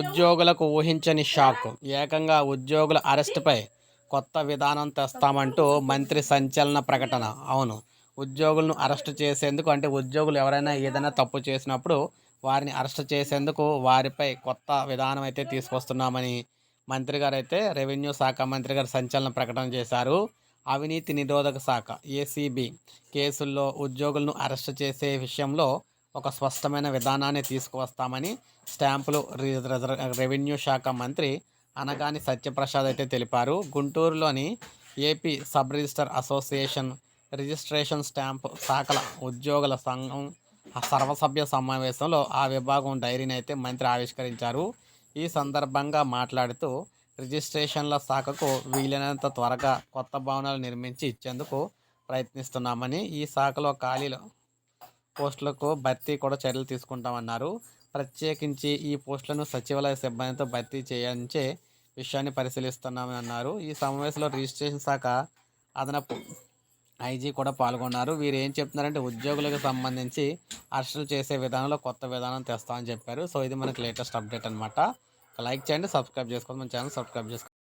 ఉద్యోగులకు ఊహించని షాక్. ఏకంగా ఉద్యోగుల అరెస్టుపై కొత్త విధానం తెస్తామంటూ మంత్రి సంచలన ప్రకటన. అవును ఉద్యోగులను అరెస్ట్ చేసేందుకు అంటే ఉద్యోగులు ఎవరైనా ఏదైనా తప్పు చేసినప్పుడు వారిని అరెస్ట్ చేసేందుకు వారిపై కొత్త విధానం అయితే తీసుకొస్తున్నామని మంత్రి గారు అయితే రెవెన్యూ శాఖ మంత్రి గారు సంచలన ప్రకటన చేశారు. అవినీతి నిరోధక శాఖ ఏసీబీ కేసుల్లో ఉద్యోగులను అరెస్ట్ చేసే విషయంలో ఒక స్పష్టమైన విధానాన్ని తీసుకువస్తామని స్టాంపులు రెవెన్యూ శాఖ మంత్రి అనగాని సత్యప్రసాద్ అయితే తెలిపారు. గుంటూరులోని AP sub register association registration stamp శాఖల ఉద్యోగుల సంఘం సర్వసభ్య సమావేశంలో ఆ విభాగం డైరీని అయితే మంత్రి ఆవిష్కరించారు. ఈ సందర్భంగా మాట్లాడుతూ రిజిస్ట్రేషన్ల శాఖకు వీలైనంత త్వరగా కొత్త భవనాలు నిర్మించి ఇచ్చేందుకు ప్రయత్నిస్తున్నామని ఈ శాఖలో ఖాళీలు పోస్టులకు భర్తీ కూడా చర్యలు తీసుకుంటామన్నారు. ప్రత్యేకించి ఈ పోస్టులను సచివాలయ సిబ్బందితో భర్తీ చేయించే విషయాన్ని పరిశీలిస్తున్నామని అన్నారు ఈ సమావేశంలో రిజిస్ట్రేషన్ శాఖ అదనపు ఐజీ కూడా పాల్గొన్నారు. వీరు ఏం చెప్తున్నారంటే ఉద్యోగులకు సంబంధించి అరెస్టులు చేసే విధానంలో కొత్త విధానం తెస్తామని చెప్పారు. సో ఇది మనకి లేటెస్ట్ అప్డేట్ అనమాట లైక్ చేయండి సబ్స్క్రైబ్ చేసుకోండి. మన ఛానల్ సబ్స్క్రైబ్ చేసుకోండి.